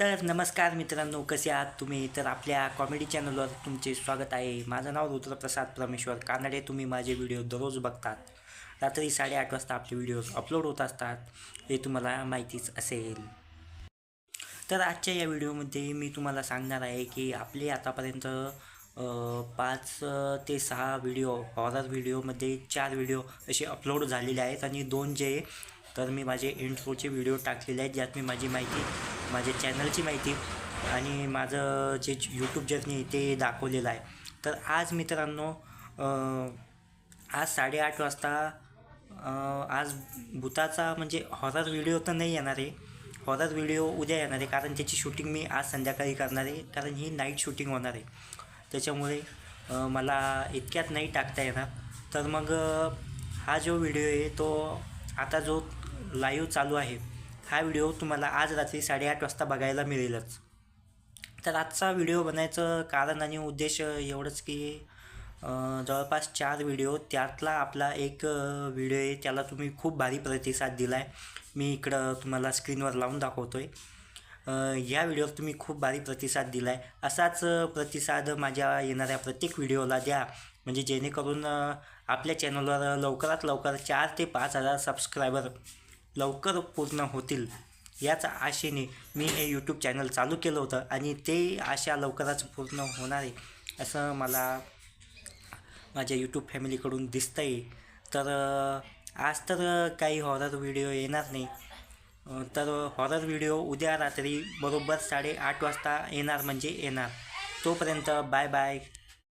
तर नमस्कार मित्रांनो कसे आहात तुम्ही? तर आपल्या कॉमेडी चॅनलवर तुमचे स्वागत आहे. माझं नाव रुद्रप्रसाद परमेश्वर कानडे. तुम्ही माझे व्हिडिओ दररोज बघतात. रात्री साडेआठ वाजता आपले व्हिडिओज अपलोड होत असतात. हे तुम्हाला माहितीच असेल. तर आजच्या या व्हिडिओमध्ये मी तुम्हाला सांगणार आहे की आपले आतापर्यंत पाच ते सहा व्हिडिओ हॉरर व्हिडिओमध्ये चार व्हिडिओ असे अपलोड झालेले आहेत. आणि दोन जे तर मी माझे इंट्रोचे व्हिडिओ टाकलेले आहेत ज्यात मी माझी माहिती माझ्या चॅनलची माहिती आणि माझं जे यूट्यूब जर्नी आहे ते दाखवलेलं आहे. तर आज मित्रांनो आज साडेआठ वाजता आज भूताचा म्हणजे हॉरर व्हिडिओ तर नाही येणार आहे. हॉरर व्हिडिओ उद्या येणार आहे कारण त्याची शूटिंग मी आज संध्याकाळी करणार आहे. कारण ही नाईट शूटिंग होणार आहे. त्याच्यामुळे मला इतक्यात नाही टाकता येणार. तर मग हा जो व्हिडिओ आहे तो आता जो लाईव्ह चालू आहे हा व्हिडिओ तुम्हाला आज रात्री साडेआठ वाजता बघायला मिळेलच. तर आजचा व्हिडिओ बनायचं कारण आणि उद्देश एवढंच की जवळपास चार व्हिडिओ त्यातला आपला एक व्हिडिओ आहे त्याला तुम्ही खूप भारी प्रतिसाद दिला आहे मी इकडं तुम्हाला स्क्रीनवर लावून दाखवतो आहे या व्हिडिओवर तुम्ही खूप भारी प्रतिसाद दिला आहे असाच प्रतिसाद माझ्या येणाऱ्या प्रत्येक व्हिडिओला द्या. म्हणजे जेणेकरून आपल्या चॅनलवर लवकरात लवकर चार ते पाच हजार सबस्क्रायबर लवकर पूर्ण होतील याच आशेने मी हे यूट्यूब चॅनल चालू केलं होतं आणि ते आशा लवकरच पूर्ण होणार आहे असं मला माझ्या यूट्यूब फॅमिलीकडून दिसतं आहे तर आज तर काही हॉरर व्हिडिओ येणार नाही. तर हॉरर व्हिडिओ उद्या रात्री बरोबर साडेआठ वाजता येणार म्हणजे येणार. तोपर्यंत बाय बाय